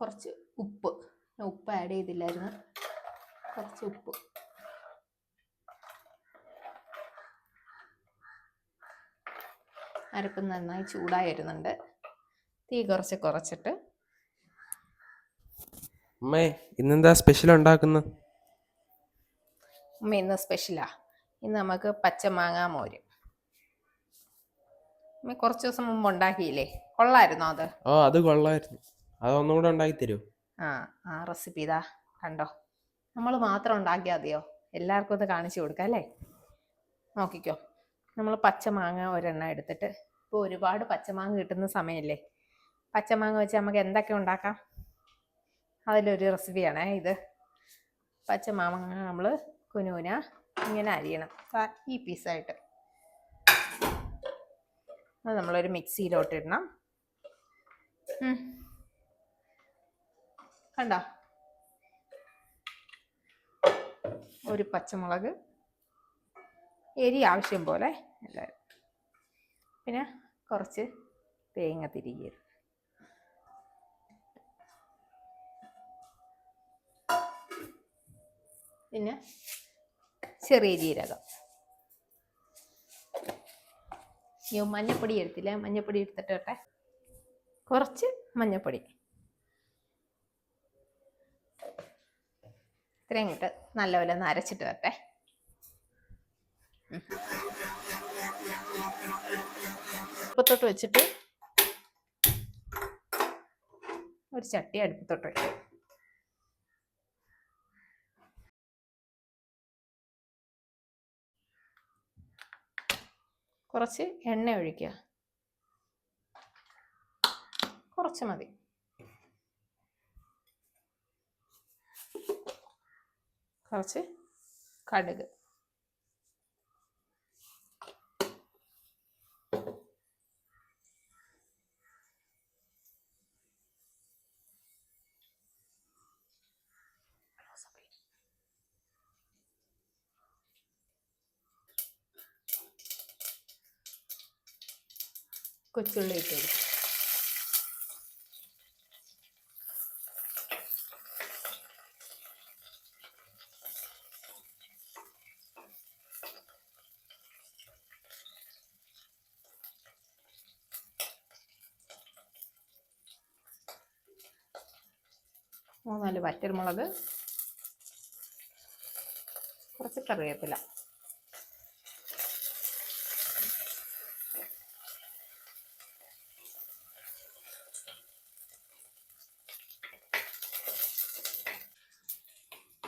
കുറച്ച് ഉപ്പ്. ഞാൻ ഉപ്പ് ആഡ് ചെയ്തില്ലായിരുന്നു. കുറച്ച് ഉപ്പ്. അരപ്പ് നന്നായി ചൂടായി വരുന്നുണ്ട് തീ കുറച്ച് കുറച്ചിട്ട്. അമ്മേ ഇന്നെന്താ സ്പെഷ്യൽ ഉണ്ടാക്കുന്നത് അമ്മ ഇന്ന് സ്പെഷ്യലാ ഇന്ന് നമുക്ക് പച്ചമാങ്ങാ മോര്. അമ്മ കുറച്ച് ദിവസം മുമ്പ് ഉണ്ടാക്കിയില്ലേ? കൊള്ളായിരുന്നോ അത്? ഓ അത് കൊള്ളായിരുന്നു. അതൊന്നും കൂടെ ഉണ്ടാക്കി തരുമോ ആ ആ റെസിപ്പി ഇതാ കണ്ടോ? നമ്മൾ മാത്രം ഉണ്ടാക്കിയാൽ മതിയോ? എല്ലാവർക്കും ഒന്ന് കാണിച്ചു കൊടുക്കാം അല്ലേ? നോക്കിക്കോ. നമ്മൾ പച്ചമാങ്ങ ഒരെണ്ണം എടുത്തിട്ട് ഇപ്പോൾ ഒരുപാട് പച്ചമാങ്ങ കിട്ടുന്ന സമയമല്ലേ പച്ചമാങ്ങ വെച്ച് നമുക്ക് എന്തൊക്കെ ഉണ്ടാക്കാം? അതിലൊരു റെസിപ്പിയാണ് ഇത്. പച്ചമാങ്ങ നമ്മൾ കുനൂന ഇങ്ങനെ അരിയണം. ഈ പീസായിട്ട് അത് നമ്മളൊരു മിക്സിയിലോട്ട് ഇടണം. ഉം. കണ്ടോ? ഒരു പച്ചമുളക് എരി ആവശ്യം പോലെ എല്ലാവരും പിന്നെ കുറച്ച് തേങ്ങ തിരികെ പിന്നെ ചെറിയ ജീരകം. മഞ്ഞപ്പൊടി എടുത്തില്ല? മഞ്ഞപ്പൊടി എടുത്തിട്ടോട്ടെ? കുറച്ച് മഞ്ഞപ്പൊടി. ഇത്രയും ഇട്ട് നല്ലപോലെ ഒന്ന് അരച്ചിട്ട് വരട്ടെ. അടുപ്പത്തോട്ട് വെച്ചിട്ട് ഒരു ചട്ടി അടുപ്പത്തോട്ട് വെക്കും. കുറച്ച് എണ്ണ ഒഴിക്കുക. കുറച്ച് മതി. കുറച്ച് കടുക്. കൊച്ചുള്ളി ഇട്ട് കൊടുക്കും. മൂന്നാൽ വറ്റൽമുളക് കുറച്ച് കറിവേപ്പില.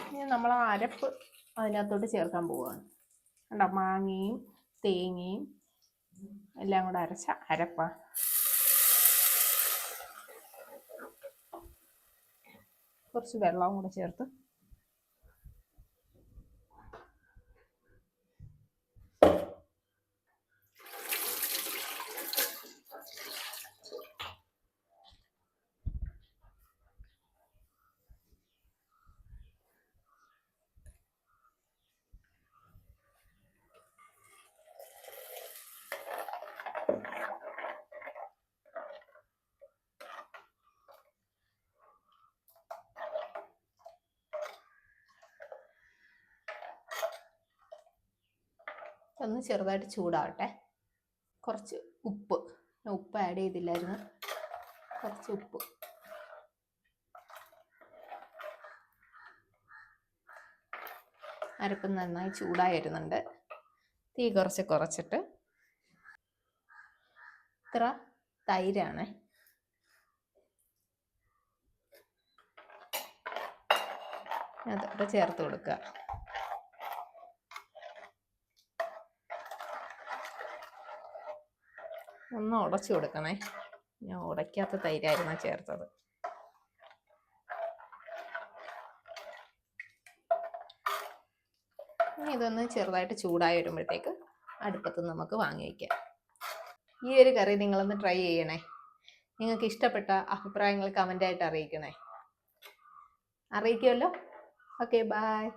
ഇനി നമ്മൾ ആ അരപ്പ് അതിനകത്തോട്ട് ചേർക്കാൻ പോവുകയാണ് കണ്ടോ? മാങ്ങയും തേങ്ങയും എല്ലാം കൂടെ അരച്ച അരപ്പ. കുറച്ച് വെള്ളവും കൂടെ ചേർത്ത് ഒന്ന് ചെറുതായിട്ട് ചൂടാവട്ടെ. കുറച്ച് ഉപ്പ്. ഞാൻ ഉപ്പ് ആഡ് ചെയ്തില്ലായിരുന്നു. കുറച്ച് ഉപ്പ്. അരപ്പ് നന്നായി ചൂടായി വരുന്നുണ്ട് തീ കുറച്ച് കുറച്ചിട്ട്. ഇത്ര തൈരാണ്. അതോടെ ചേർത്ത് കൊടുക്കുക. ഒന്ന് ഉടച്ചു കൊടുക്കണേ. ഞാൻ ഉടയ്ക്കാത്ത തൈരായിരുന്നു ചേർത്തത്. ഇനി ഇതൊന്ന് ചെറുതായിട്ട് ചൂടായി വരുമ്പോഴത്തേക്ക് അടുപ്പത്ത് നമുക്ക് വാങ്ങി വയ്ക്കാം. ഈ ഒരു കറി നിങ്ങളൊന്ന് ട്രൈ ചെയ്യണേ. നിങ്ങൾക്ക് ഇഷ്ടപ്പെട്ട അഭിപ്രായങ്ങൾ കമന്റായിട്ട് അറിയിക്കണേ. അറിയിക്കുമല്ലോ? Okay bye